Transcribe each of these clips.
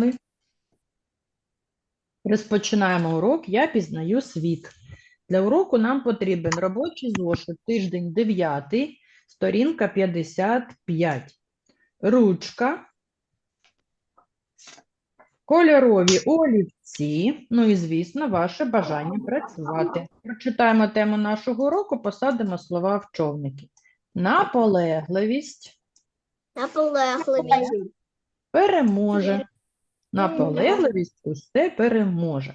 вами розпочинаємо урок Я пізнаю світ. Для уроку нам потрібен робочий зошит, тиждень 9, сторінка 55. Ручка, кольорові олівці, ну і, звісно, ваше бажання працювати. Прочитаємо тему нашого уроку, посадимо слова в човники. Наполегливість Наполегливість. переможе. Наполегливість усе переможе.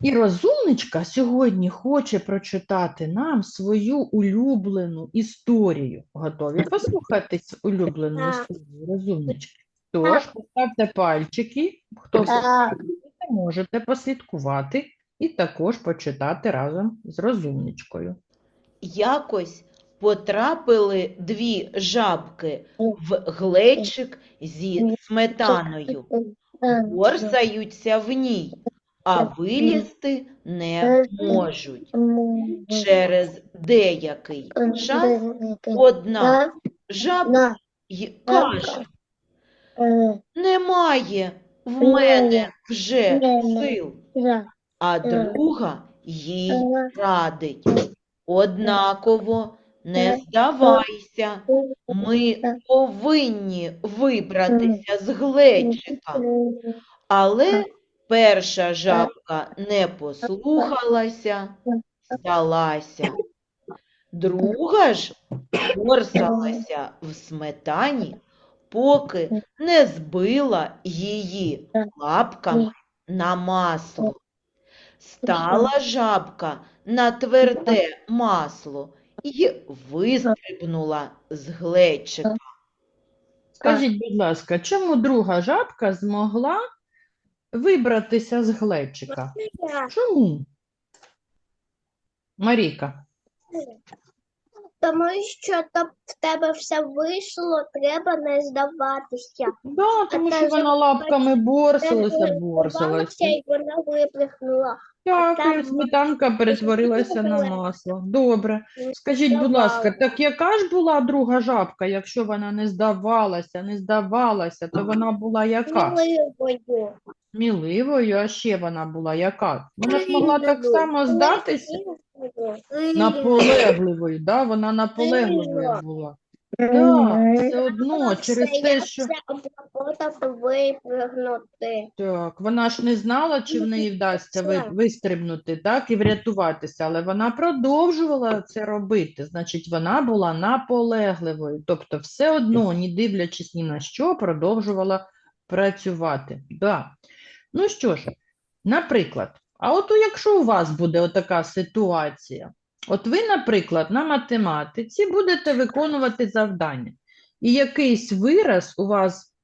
І розумничка сьогодні хоче прочитати нам свою улюблену історію. Готові послухати улюблену історію розумнички? Тож, поставте пальчики, хто можете послідкувати і також почитати разом з розумничкою. Якось потрапили дві жабки в глечик зі сметаною, борсаються в ній, а вилізти не можуть. Через деякий час одна жабка каже, немає в мене вже сил, а друга їй радить. Однаково не здавайся, ми повинні вибратися з глечика. Але перша жабка не послухалася, здалася. Друга ж борсалася в сметані, поки не збила її лапками на масло. Стала жабка на тверде масло і вистрибнула з глечика. Скажіть, будь ласка, чому друга жабка змогла вибратися з глечика? Чому? Маріка, Тому що то в тебе все вийшло, треба не здаватися. да, тому що вона лапками борсалася. і вона випрыгнула. Так, і сметанка перетворилася на масло. Добре. Скажіть, будь ласка, так яка ж була друга жабка, якщо вона не здавалася, не здавалася, то вона була яка? Сміливою. Сміливою, а ще вона була яка? Вона ж могла так само здатися. Наполегливою, да? Вона наполегливою була. Так, все одно, через те, що випрыгнути. так, вона ж не знала, чи в неї вдасться ви- вистрибнути, так, і врятуватися, але вона продовжувала це робити. Значить, вона була наполегливою. Тобто, все одно, не дивлячись ні на що, продовжувала працювати. Да. Ну що ж, наприклад, а от якщо у вас буде отака ситуація, от ви, наприклад, на математиці будете виконувати завдання, і якийсь вираз у вас,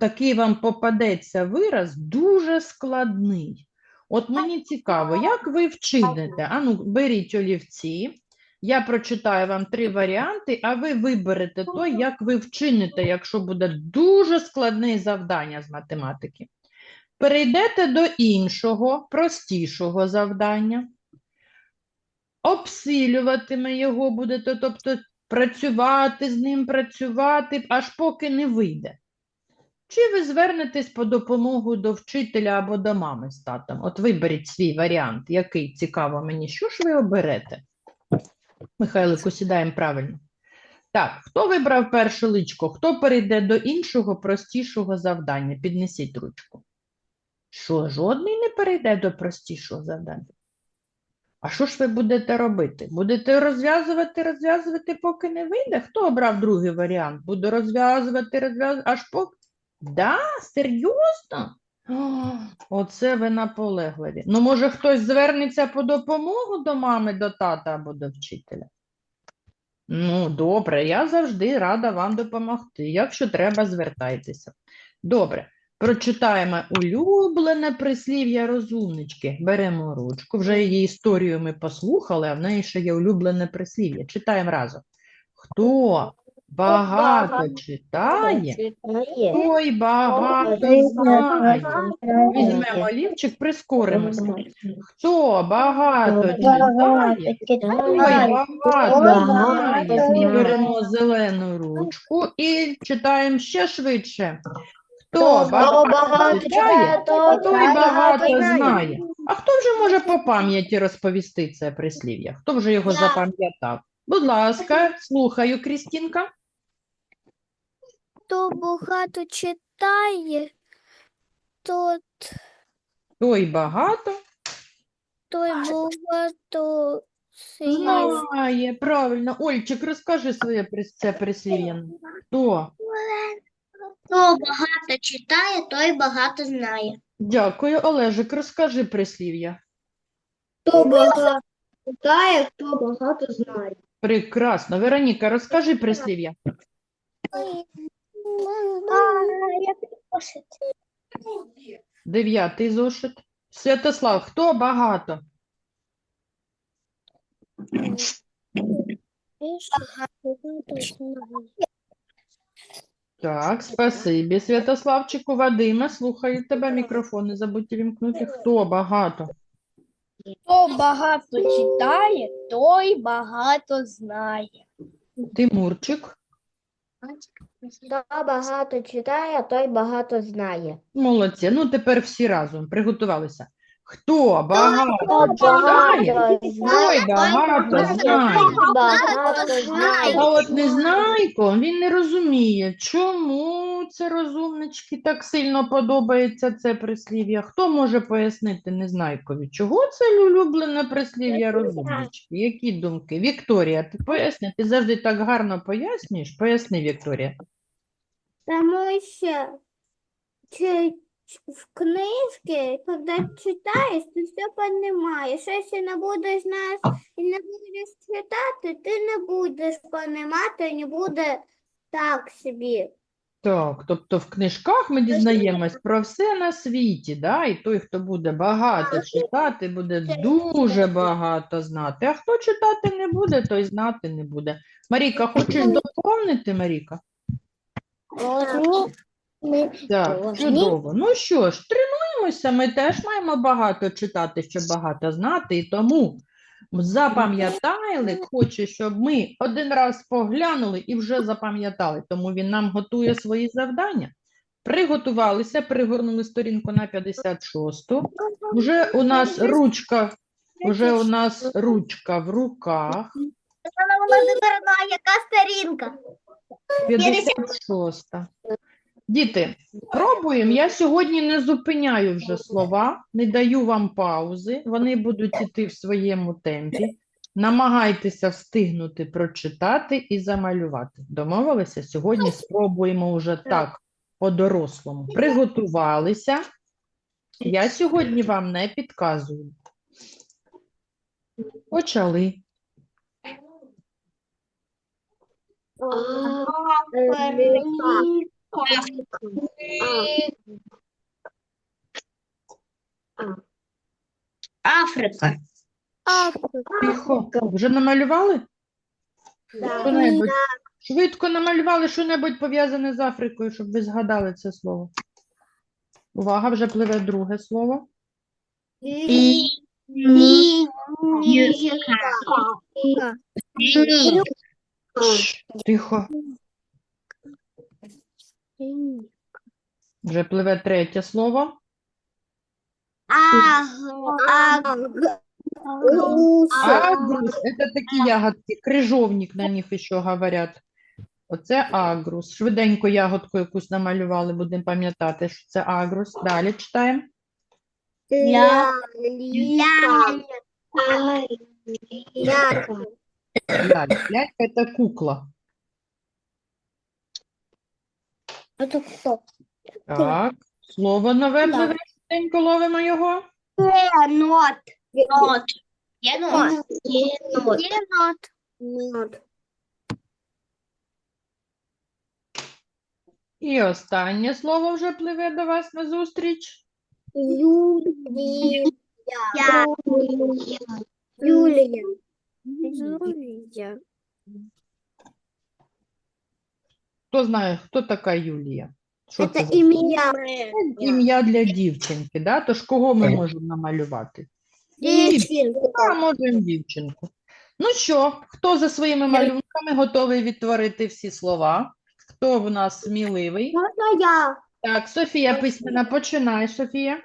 такий вам попадеться вираз, дуже складний. От мені цікаво, як ви вчините? Ану, беріть олівці, я прочитаю вам три варіанти, а ви виберете той, як ви вчините, якщо буде дуже складне завдання з математики. Перейдете до іншого, простішого завдання, обсилюватиме його будете, тобто працювати з ним, працювати, аж поки не вийде. Чи ви звернетесь по допомогу до вчителя або до мами з татом? От виберіть свій варіант, який цікаво мені. Що ж ви оберете? Михайлику, сідаємо правильно. Так, хто вибрав перше личко? Хто перейде до іншого, простішого завдання? Піднесіть ручку. Що, жодний не перейде до простішого завдання? А що ж ви будете робити? Будете розв'язувати, розв'язувати, поки не вийде? Хто обрав другий варіант? Буду розв'язувати, розв'язувати, аж поки. Да? Серйозно? Оце ви наполегливі. Ну, може, хтось звернеться по допомогу до мами, до тата або до вчителя? Ну, добре, я завжди рада вам допомогти. Якщо треба, звертайтеся. Добре, прочитаємо улюблене прислів'я розумнички. Беремо ручку. Вже її історію ми послухали, а в неї ще є улюблене прислів'я. Читаємо разом. Хто багато читає, той багато знає. Візьмемо олівчик, прискоримося. Хто багато читає, той багато знає. Беремо зелену ручку і читаємо ще швидше. Хто багато багато читає, читає, той багато знає. А хто вже може по пам'яті розповісти це прислів'я? Хто вже його Я. запам'ятав? Будь ласка, слухаю, Крістінка. Хто багато читає, то Той багато той багато знає. знає. Правильно. Ольчик, розкажи своє прис- це прислів'я. Хто? Хто багато читає, той багато знає. Дякую, Олежик, розкажи прислів'я. Хто багато читає, хто багато знає. Прекрасно. Вероніка, розкажи прислів'я. Дев'ятий зошит. Святослав, хто багато? Так, спасибі, Святославчику. Вадиме, слухаю тебе, мікрофон не забудьте вімкнути. Хто багато? Хто багато читає, той багато знає. Тимурчик. Хто багато читає, той багато знає. Молодці. Ну, тепер всі разом приготувалися. Хто багато багато той знає, багато знає. багато знає. А от Незнайко, він не розуміє, чому це розумнички так сильно подобається це прислів'я. Хто може пояснити Незнайкові, чого це улюблене прислів'я розумнички? Які думки? Вікторія, ти поясни, ти завжди так гарно пояснюєш. Поясни, Вікторія. Тому що в книжці, коли читаєш, ти все розумієш. Якщо не будеш знати і не будеш читати, ти не будеш розуміти, не буде так собі. Так, тобто в книжках ми дізнаємось про все на світі, да? І той, хто буде багато читати, буде дуже багато знати. А хто читати не буде, той знати не буде. Маріка, хочеш доповнити, Маріка? Так, Можна. чудово. Ну що ж, тренуємося, ми теж маємо багато читати, щоб багато знати, і тому запам'ятайлик хоче, щоб ми один раз поглянули і вже запам'ятали, тому він нам готує свої завдання. Приготувалися, пригорнули сторінку на 56-ту. Вже у нас ручка, вже у нас ручка в руках. Володимирна, яка сторінка? 56. Діти, пробуємо. Я сьогодні не зупиняю вже слова, не даю вам паузи. Вони будуть іти в своєму темпі. Намагайтеся встигнути прочитати і замалювати. Домовилися? Сьогодні спробуємо вже так, по-дорослому. Приготувалися. Я сьогодні вам не підказую. Почали. Африка. Тихо. Вже намалювали? Що-небудь? Швидко намалювали що-небудь пов'язане з Африкою, щоб ви згадали це слово. Увага, вже пливе друге слово. Тихо. Вже пливе третє слово. Агрус – це такі ягодки, крижовник на них ще говорять. Оце агрус. Швиденько ягодку якусь намалювали, будемо пам'ятати, що це агрус. Далі читаємо. Далі. Лялька – це кукла. Это кто? Так, слово нове Да. пливе, швиденько ловимо його. Енот. Енот. Енот. Енот. Енот. І останнє слово вже пливе до вас на зустріч. Юлия. Юлия. Юлия. Хто знає, хто така Юлія? Що це Это за имя. ім'я для дівчинки, да? Тож кого ми можемо намалювати? А, можемо дівчинку. Ну що, хто за своїми малюнками готовий відтворити всі слова? Хто в нас сміливий? Можно я? Так, Софія письмена, починай, Софія.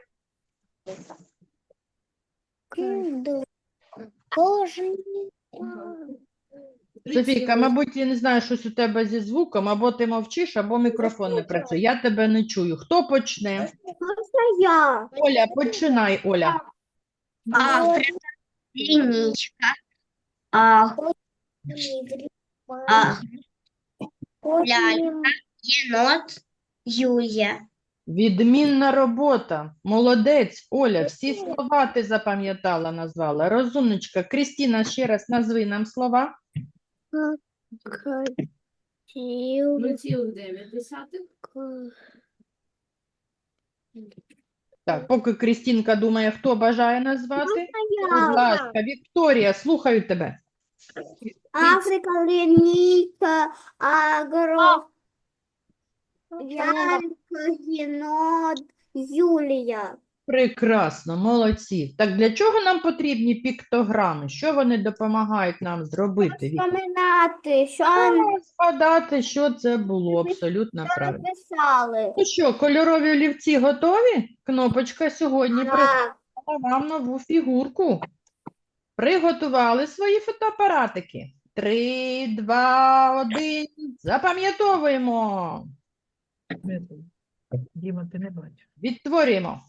Кожен. Софійка, мабуть, я не знаю, щось у тебе зі звуком, або ти мовчиш, або мікрофон не працює. Я тебе не чую. Хто почне? Можна я? Оля, починай, Оля. Африка, Линичка, а, а, Лялька, енот, Юля. Відмінна робота. Молодець, Оля, всі слова ти запам'ятала, назвала. Розумничка. Крістіна, ще раз назви нам слова. Цілих 9. Так, поки Крістінка думає, хто бажає назвати. Будь ласка, Вікторія, слухаю тебе. Африка, лінійка, агро, Ярка, єнот, Юлія. Прекрасно, молодці. Так для чого нам потрібні піктограми? Що вони допомагають нам зробити? Віка? Що А, Згадати, що це було абсолютно правильно. написали. Ну що, кольорові олівці готові? Кнопочка сьогодні прислала вам нову фігурку. Приготували свої фотоапаратики. Три, два, один. Запам'ятовуємо. Діма, ти не бачиш. Відтворюємо.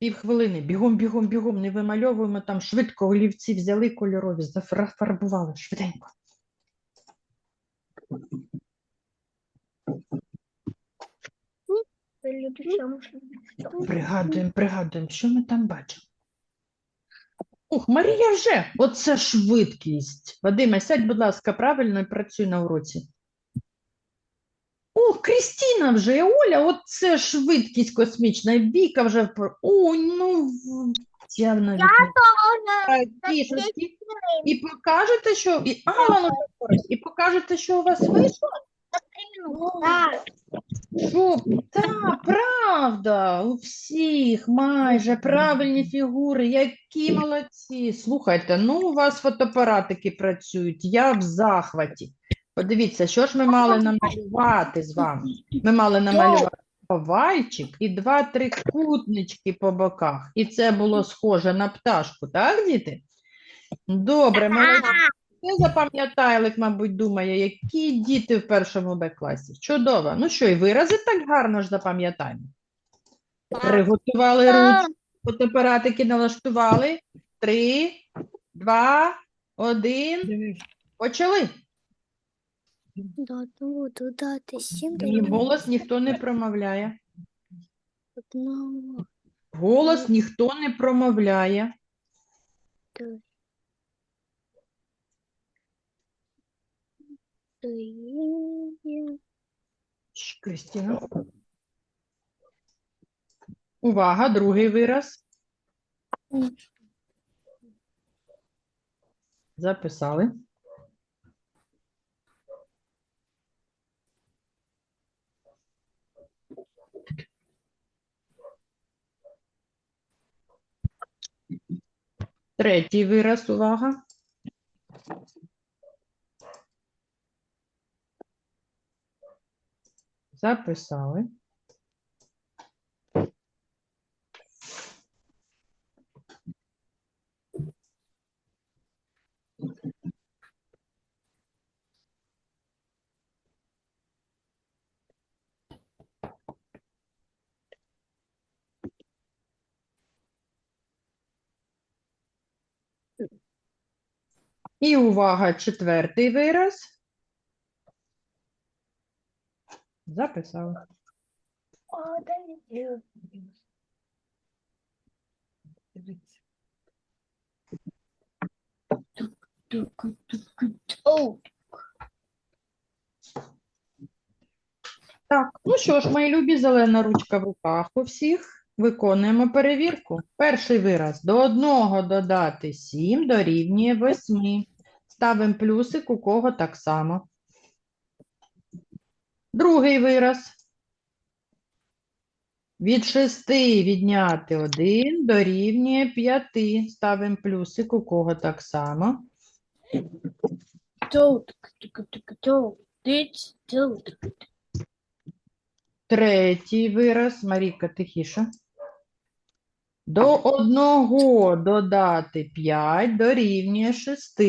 Півхвилини. Бігом, бігом, бігом. Не вимальовуємо там швидко олівці взяли кольорові, зафарбували швиденько. Пригадуємо, пригадуємо, що ми там бачимо. Ух, Марія вже! Оце швидкість. Вадиме, сядь, будь ласка, правильно і працюй на уроці. Ух, Крістіна вже, і Оля, оце швидкість космічна. і Віка вже. Ой, ну, я навіть не знаю. І покажете, що... І... А, воно впоралось. І покажете, що у вас вийшло? Так. Що? Та, правда, у всіх майже правильні фігури, які молодці. Слухайте, ну у вас фотоапаратики працюють, я в захваті. Подивіться, що ж ми мали намалювати з вами? Ми мали намалювати овальчик і два трикутнички по боках. І це було схоже на пташку, так, діти? Добре, молодці. Ти запам'ятайлик, мабуть, думає, які діти в першому Б класі. Чудово. Ну що, і вирази так гарно ж запам'ятаємо. Приготували ручки, фотоапаратики налаштували. Три, два, один. Дивись. Додому додати сім Ні, голос ніхто не промовляє. одного. Голос ніхто не промовляє. Кристина. Увага, другий вираз. Записали. Третій вираз, увага. Записали. І увага, четвертий вираз. Дивіться. Так, ну що ж, мої любі, зелена ручка в руках у всіх. Виконуємо перевірку. Перший вираз. До одного додати 7 дорівнює 8. Ставимо плюсик, у кого так само. Другий вираз. Від 6 відняти 1 дорівнює 5. Ставимо плюсик, у кого так само. Третій вираз. Маріка, тихіше. До одного додати 5 дорівнює 6.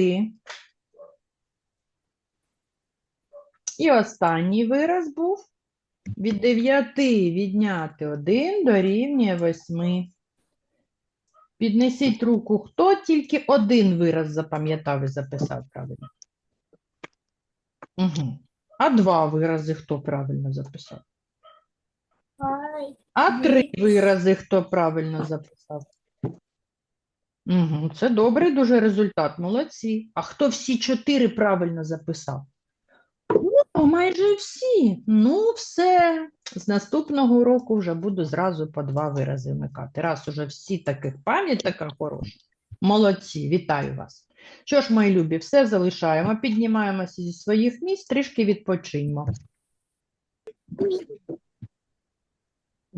І останній вираз був від 9 відняти 1 дорівнює 8. Піднесіть руку, хто тільки один вираз запам'ятав і записав правильно. Угу. А два вирази хто правильно записав? А три вирази хто правильно записав? Угу. Це добрий дуже результат, молодці. А хто всі чотири правильно записав? О, майже всі. Ну, все. З наступного року вже буду зразу по два вирази вмикати. Раз уже всі таких пам'ять така хороша. Молодці, вітаю вас. Що ж, мої любі, все залишаємо, піднімаємося зі своїх місць, трішки відпочиньмо.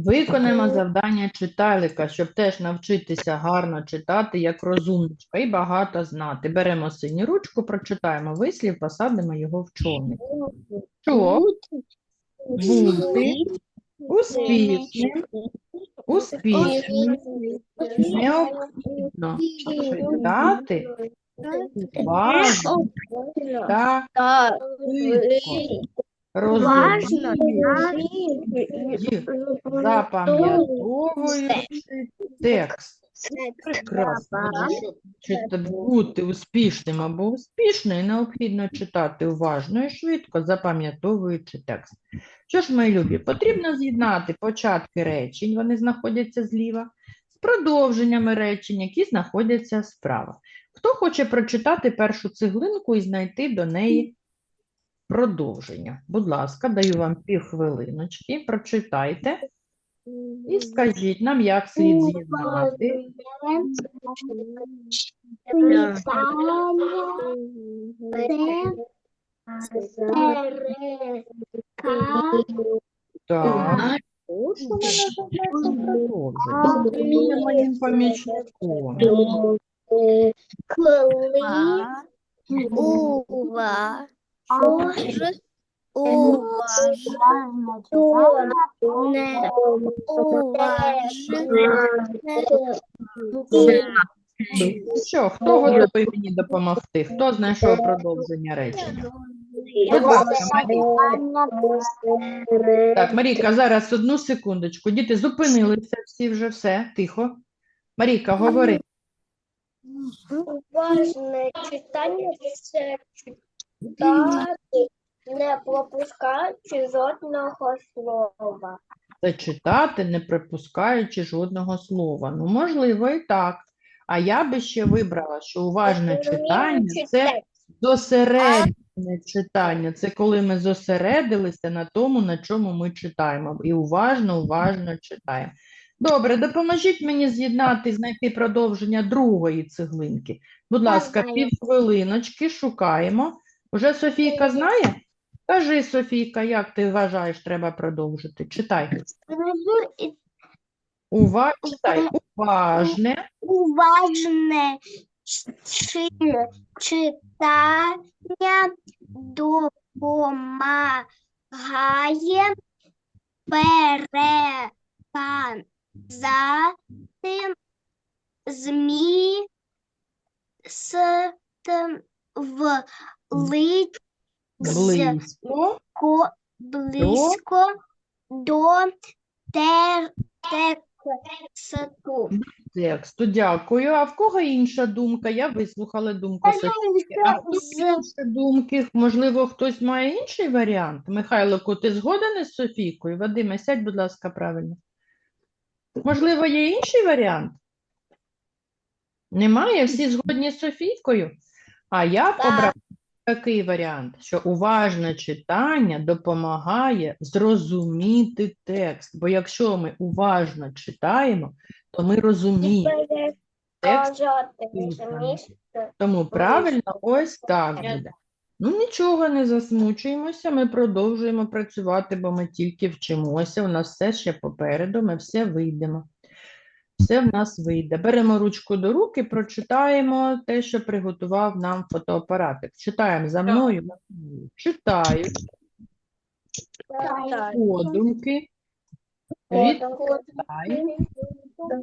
Виконаємо завдання читайлика, щоб теж навчитися гарно читати, як розумничка, і багато знати. Беремо синю ручку, прочитаємо вислів, посадимо його в човник. Щоб бути успішним, успішним, необхідно читати. Уважно та швидко, розуміючи і запам'ятовуючи текст. Прекрасно. Щоб бути успішним або успішною, необхідно читати уважно і швидко, запам'ятовуючи текст. Що ж, мої любі, потрібно з'єднати початки речень, вони знаходяться зліва, з продовженнями речень, які знаходяться справа. Хто хоче прочитати першу цеглинку і знайти до неї продовження? Будь ласка, даю вам півхвилиночки, прочитайте і скажіть нам, як слід з'єднати. Так, що ми називаємо продовження? Моїм помічником. Ува. Не Ну Що, хто готовий мені допомогти? Хто знайшов продовження речення? Будь ласка, Марійка. Так, Марійка, зараз одну секундочку. Діти зупинилися всі вже, все, тихо. Марійка, говори. Уважне читання це читати, не пропускаючи жодного слова. Це читати, не припускаючи жодного слова. Ну, можливо, і так. А я би ще вибрала, що уважне читання це зосереджене читання. Це коли ми зосередилися на тому, на чому ми читаємо. І уважно, уважно читаємо. Добре, допоможіть мені з'єднати, знайти продовження другої цеглинки. Будь ласка, півхвилиночки, шукаємо. Уже Софійка знає? Кажи, Софійка, як ти вважаєш, треба продовжити? Читай. Ува... Читай. Уважне, уважне чи- читання допомагає переказати зміст в близько, ко- близько до те- тексту. тексту. Дякую. А в кого інша думка? Я вислухала думку Софійки. А в кого інші думки? Можливо, хтось має інший варіант? Михайлику, ти згоден із Софійкою? Вадиме, сядь, будь ласка, правильно. Можливо, є інший варіант? Немає? Всі згодні з Софійкою? А я Так. обрала такий варіант, що уважне читання допомагає зрозуміти текст. Бо якщо ми уважно читаємо, то ми розуміємо текст. Тому правильно ось так буде. Ну, нічого, не засмучуємося, ми продовжуємо працювати, бо ми тільки вчимося, у нас все ще попереду, ми все вийдемо. Все в нас вийде. Беремо ручку до руки, прочитаємо те, що приготував нам фотоапаратик. Читаємо за мною. Читають подумки, відповідають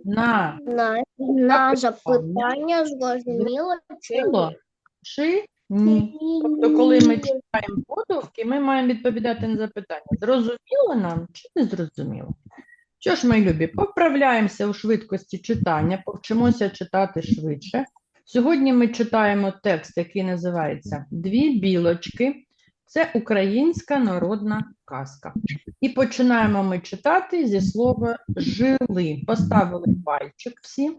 на На, на запитання зрозуміло чи Було чи ні? Тобто, коли ми читаємо подумки, ми маємо відповідати на запитання, зрозуміло нам чи не зрозуміло? Що ж, мої любі, поправляємося у швидкості читання, повчимося читати швидше. Сьогодні ми читаємо текст, який називається Дві білочки. Це українська народна казка. І починаємо ми читати зі слова жили. Поставили пальчик всі.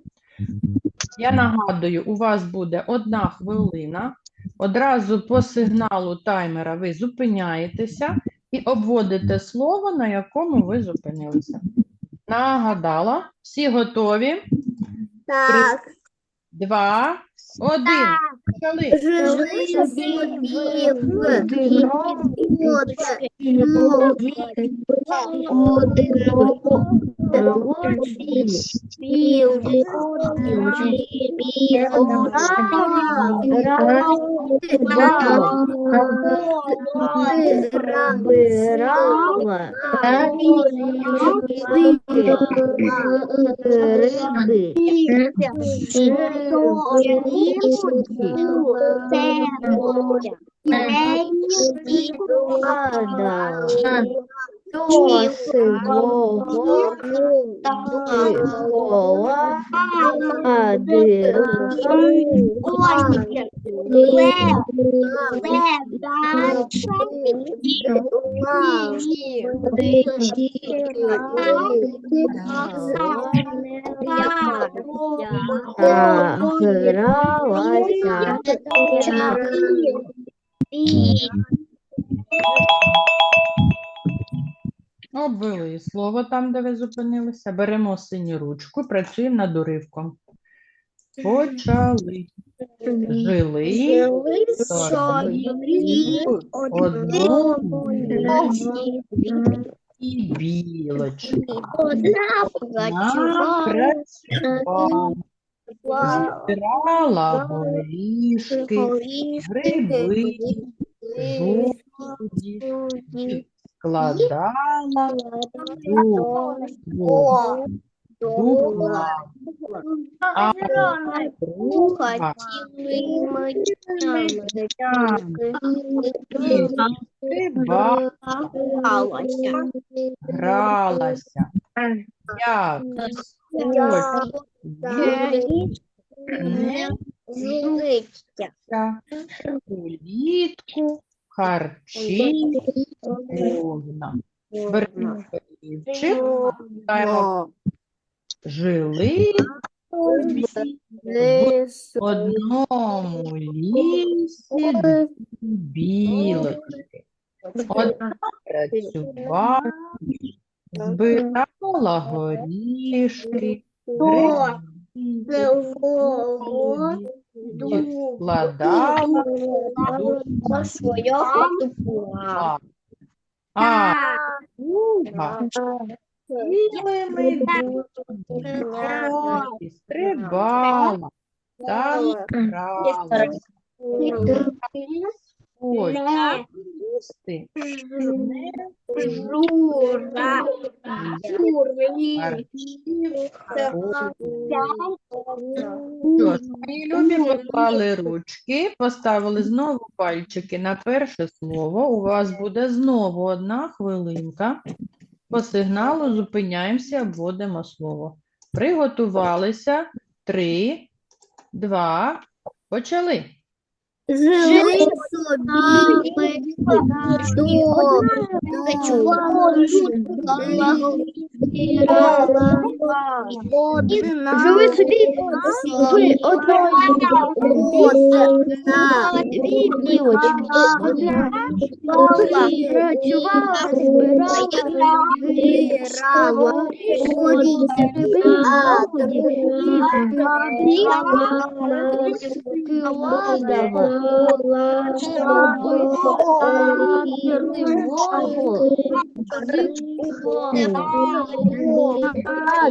Я нагадую, у вас буде одна хвилина. Одразу по сигналу таймера ви зупиняєтеся і обводите слово, на якому ви зупинилися. Нагадала. Всі готові? так. Два, один. Почали. Ilude, terra, mete e anda. До сивого кола Кошники, лев, дача, гралася чаки. Обвели слово там, де ви зупинилися. Беремо синю ручку, працюємо над уривком. Почали. Жили одному і білочки. Збирала горішки, гриби, жовті, складала у дубла. А друга стрибала, гралася, як не улітку харчі можна. Беремо олівчик, читаємо. Жили собі в одному лісі білочки. Одна працювала, збирала горішки, гриби, складала дуба. А. Друга цілими днями стрибала та гралася. Ось, їсти не Що ж, мої любі, поклали ручки, поставили знову пальчики на перше слово. У вас буде знову одна хвилинка. По сигналу зупиняємося, обводимо слово. Приготувалися. Три, два, почали. Жили собі Жили собі в одної дві білочки. Одна працювала, збирала, збирала, а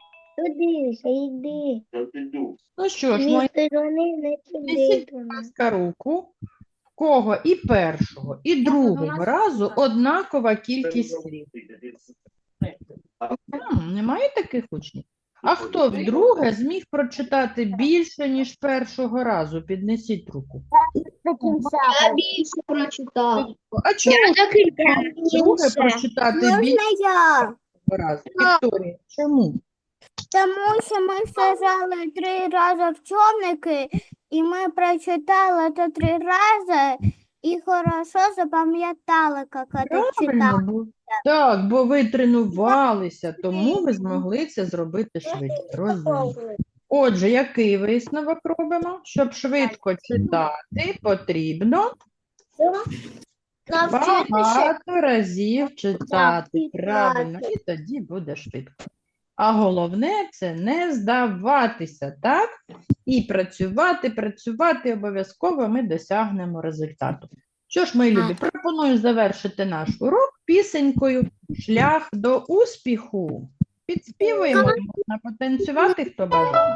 Туди, йди. Ну що ж, мої не Несіть, будь ласка, руку. В кого і першого, і другого разу однакова кількість слів. М, Немає таких учнів? А хто вдруге зміг прочитати більше, ніж першого разу? Піднесіть руку. Я більше прочитав. А чому вдруге прочитати більше я? разу? Вікторія, чому? Тому що ми сажали три рази в човники, і ми прочитали то три рази і хорошо запам'ятали, як це бо так, бо ви тренувалися, тому ви змогли це зробити швидко. Розумію. Отже, який висновок робимо? Щоб швидко читати, потрібно багато разів читати. Правильно, і тоді буде швидко. А головне це не здаватися, так? І працювати, працювати обов'язково ми досягнемо результату. Що ж, мої любі, пропоную завершити наш урок пісенькою Шлях до успіху. Підспівуємо, можна потанцювати, хто бажає.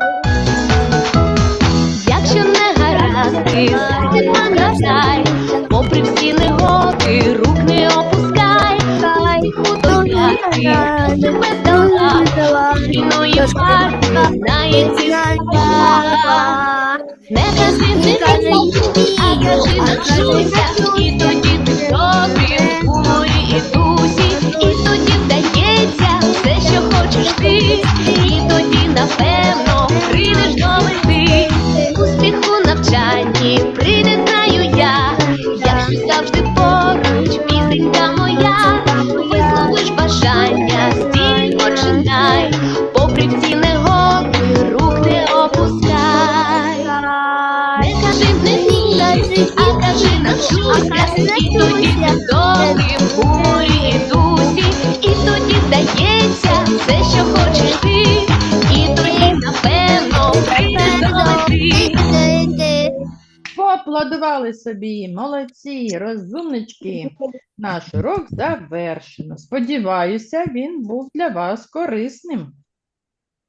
Якщо не гаразди, ти пам'ятай, попри всі негоди, рук не опускай, війною парки, знає ці слова. Не кажи, не кажи, а кажи, навчуся, і тоді ти добрий молодці, розумнички. Наш урок завершено. Сподіваюся, він був для вас корисним.